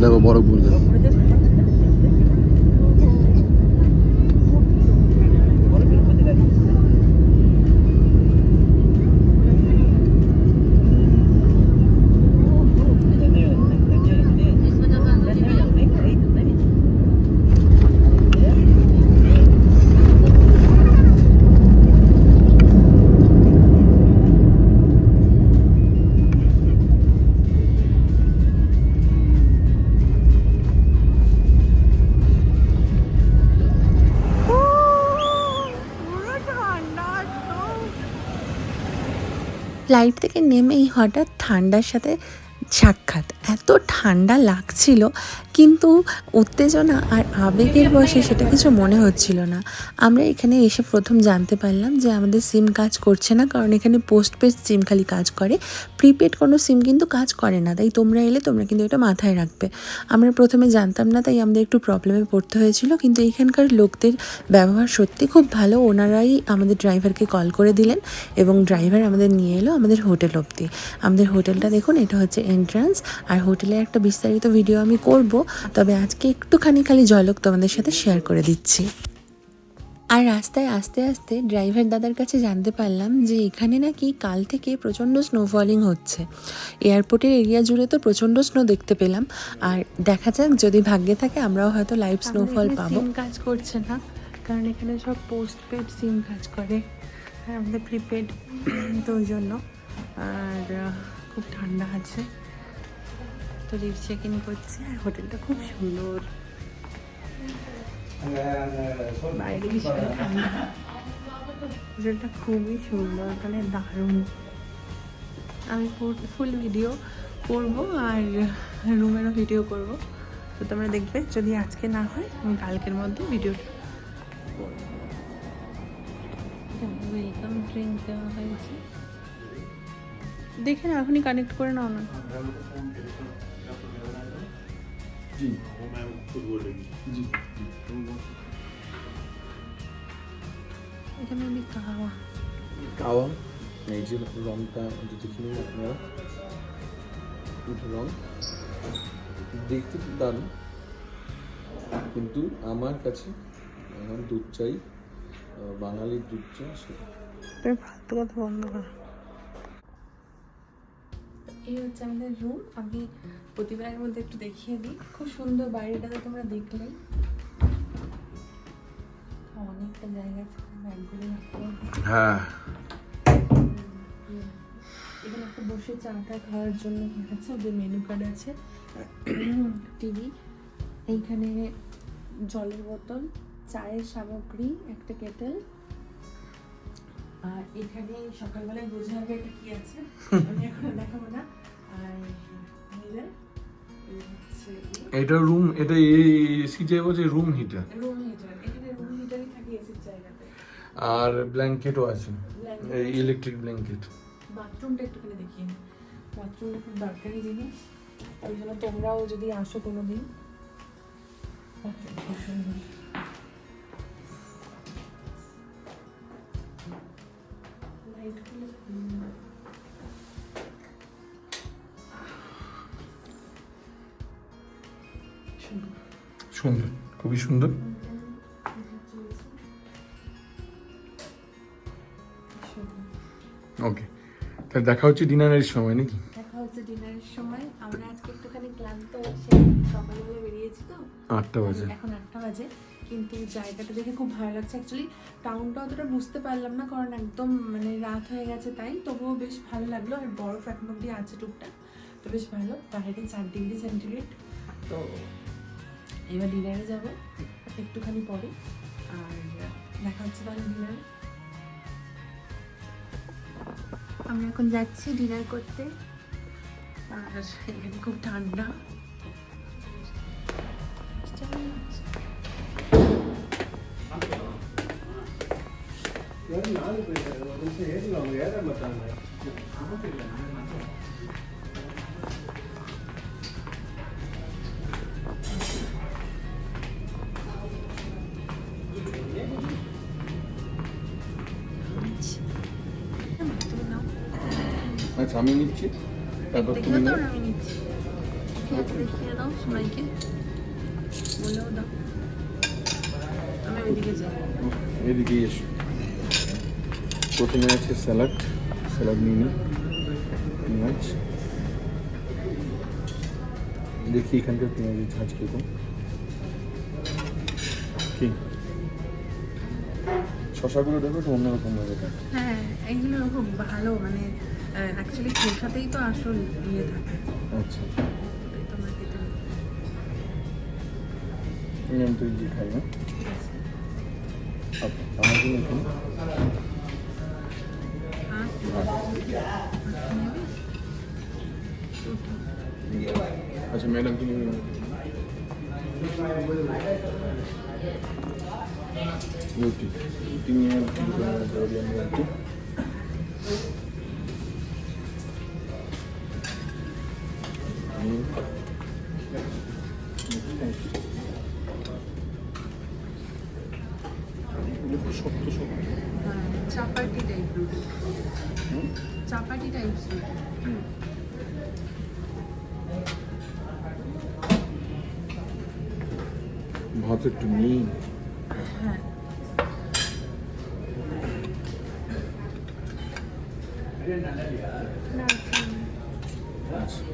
দেখো বরফ পড়ছে ফ্লাইট থেকে নেমেই হঠাৎ ঠান্ডার সাথে সাক্ষাৎ। এত ঠান্ডা লাগছিল, কিন্তু উত্তেজনা আর আবেগের বয়সে সেটা কিছু মনে হচ্ছিল না। আমরা এখানে এসে প্রথম জানতে পারলাম যে আমাদের সিম কাজ করছে না, কারণ এখানে পোস্ট পেড সিম খালি কাজ করে। প্রিপেড কোনো সিম কিন্তু কাজ করে না, তাই তোমরা এলে তোমরা কিন্তু এটা মাথায় রাখবে। আমরা প্রথমে জানতাম না, তাই আমাদের একটু প্রবলেমে পড়তে হয়েছিল, কিন্তু এখানকার লোকদের ব্যবহার সত্যি খুব ভালো। ওনারাই আমাদের ড্রাইভারকে কল করে দিলেন এবং ড্রাইভার আমাদের নিয়ে এলো আমাদের হোটেল অবধি। আমাদের হোটেলটা দেখুন, এটা হচ্ছে এন্ট্রান্স আর হোটেলের একটা বিস্তারিত ভিডিও আমি করব তবে আজকে একটুখানি খালি ঝলক তোমাদের সাথে শেয়ার করে দিচ্ছি। আর রাস্তায় আস্তে আস্তে ড্রাইভার দাদার কাছে জানতে পারলাম যে এখানে নাকি কাল থেকে প্রচণ্ড স্নোফলিং হচ্ছে। এয়ারপোর্টের এরিয়া জুড়ে তো প্রচণ্ড স্নো দেখতে পেলাম। আর দেখা যাক যদি ভাগ্যে থাকে আমরাও হয়তো লাইভ স্নোফল পাবো। কাজ করছে না কারণ এখানে সব পোস্ট পেড সিম কাজ করে। হ্যাঁ আমাদের প্রিপেড তো ওই জন্য। আর খুব ঠান্ডা আছে। তো লিফট চেক ইন করছে আর হোটেলটা খুব সুন্দর। বাইরে ভীষণ ঠান্ডা হোটেলটা খুবই সুন্দর এখানে দারুণ। আমি ফুল ভিডিও করব আর রুমেরও ভিডিও করব। তো তোমরা দেখবে যদি আজকে না হয় আমি কালকের মধ্যে ভিডিওটা ওয়েলকাম ড্রিঙ্ক দেওয়া হয়েছে। দেখে না এখনই কানেক্ট করে নাও না। এখানে আমি কাওয়া কাওয়া এই যে রংটা যদি কিনুন আপনারা রং দেখতে তো দারুণ কিন্তু আমার কাছে এখন দুধ চাই বাঙালির দুধ চাই সেটা তুমি ফালতু কথা বন্ধ করো এই হচ্ছে আমাদের রুম আমি প্রতিবারের মধ্যে একটু দেখিয়ে দিই। খুব সুন্দর বাইরেটাতে তোমরা দেখলেই অনেকটা জায়গা আছে ব্যাগগুলো হ্যাঁ। এখানে একটা বসে চাটা খাওয়ার জন্য আছে ওদের মেনু কার্ড আছে। টিভি এইখানে জলের বোতল চায়ের সামগ্রী একটা কেটেল এখানে সকালবেলায় বোঝা হবে এটা কি আছে। আমি এখন দেখাবো না। আর মিলার এটা রুম এটা এসি যে বলছে রুম হিটার রুম হিটার এখানে রুম হিটারই থাকে এসির জায়গাতে। আর ব্ল্যাঙ্কেটও আছে। এই ইলেকট্রিক ব্ল্যাঙ্কেট বাথরুমটা একটুখানি দেখিয়ে বাথরুমটা খুব দরকারি জিনিস। ওই জন্য তোমরাও যদি আসো কোনো দিন bathroom খুব সুন্দর। সুন্দর। খুবই সুন্দর। ওকে তাহলে দেখা হচ্ছে ডিনারের সময় নাকি দেখা হচ্ছে ডিনারের সময় আমরা আজকে একটুখানি ক্লান্ত সকালবেলা বেরিয়েছি তো আটটা বাজে এখন আটটা বাজে কিন্তু জায়গাটা দেখে খুব ভালো লাগছে। অ্যাকচুয়ালি টাউনটা অতটা বুঝতে পারলাম না, কারণ একদম মানে রাত হয়ে গেছে তাই। তবুও বেশ ভালো লাগল, আর বরফ এখন অব্দি আছে টুকটাক, তো বেশ ভালো। বাইরে চার ডিগ্রি সেন্টিগ্রেড তো এবার ডিনারে যাব, একটুখানি পরে। আর দেখা হচ্ছে তাহলে ডিনারে আমি এখন যাচ্ছি ডিনার করতে। আর এখানে খুব ঠান্ডা। আচ্ছা আমি নিচ্ছি। তারপর দেখে তুমি তো নাও। আমি নিচ্ছি। খেয়ে দেখিয়ে দাও সবাইকে। বলেও দাও। আমি ওইদিকে যাই। এদিকে এসো। প্রথমে আছে স্যালাড স্যালাড নিয়ে নিই পেঁয়াজ। দেখি এখানকার পেঁয়াজের ঝাঁজ কীরকম। কি? শশাগুলো দেখো একটু অন্যরকম ভাবে কাটে হ্যাঁ এইগুলো খুব ভালো মানে অ্যাকচুয়ালি খোসাতেই তো আসল ইয়ে থাকে। আচ্ছা। ওটাই তোমার খেতে হবে। আমি তো ইয়ে খাই না। আচ্ছা আমার জন্য আচ্ছা ম্যাডাম তুমি রুটি রুটি নিয়ে রুটি শক্ত শক্ত চাপাটি টাইপ রুটি হুম? চাপাটি টাইপ রুটি ভাত একটু নেই হ্যাঁ আচ্ছা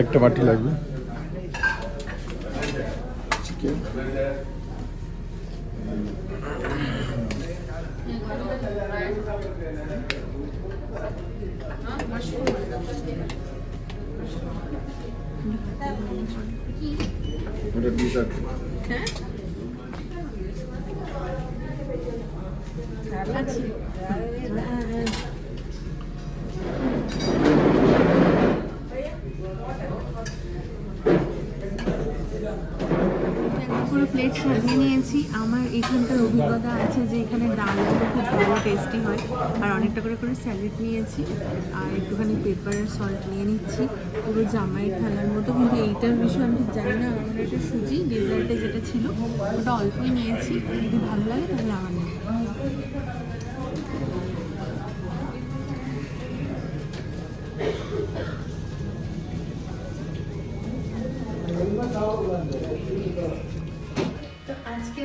একটা বাটি লাগবে চিকেন ওটা ডিজার্ট হ্যাঁ আচ্ছা হ্যাঁ হ্যাঁ পুরো প্লেট সাজিয়ে নিয়েছি। আমার এখানকার অভিজ্ঞতা আছে যে এখানে ডালগুলো খুব ভালো টেস্টি হয়। আর অনেকটা করে করে স্যালাড নিয়েছি। আর একটুখানি পেপার আর সল্ট নিয়ে নিচ্ছি। পুরো জামাই ঠান্ডার মতো। কিন্তু এইটার বিষয়ে আমি জানি না। আমার একটা সুজি ডেজার্টে যেটা ছিল, ওটা অল্পই নিয়েছি। যদি ভালো লাগে তাহলে আমার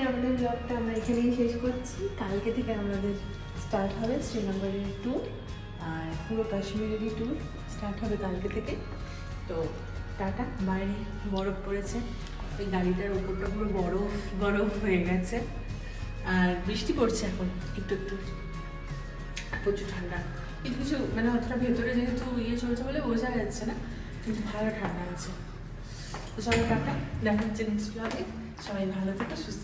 আমাদের ব্লগটা আমরা এখানেই শেষ করছি। কালকে থেকে আমাদের স্টার্ট হবে শ্রীনগরের ট্যুর আর পুরো কাশ্মীরেরই ট্যুর স্টার্ট হবে কালকে থেকে। তো টাটা বাইরে বরফ পড়েছে। ওই গাড়িটার উপরটা পুরো বরফ বরফ হয়ে গেছে। আর বৃষ্টি পড়ছে এখন, একটু একটু। প্রচুর ঠান্ডা। কিছু কিছু মানে অতটা ভেতরে যেহেতু ইয়ে চলছে বলে বোঝা যাচ্ছে না, কিন্তু ভালো ঠান্ডা আছে। তো সবাই টাটা, দেখা হচ্ছে নেক্সট ব্লগে সবাই ভালো থেকো, সুস্থ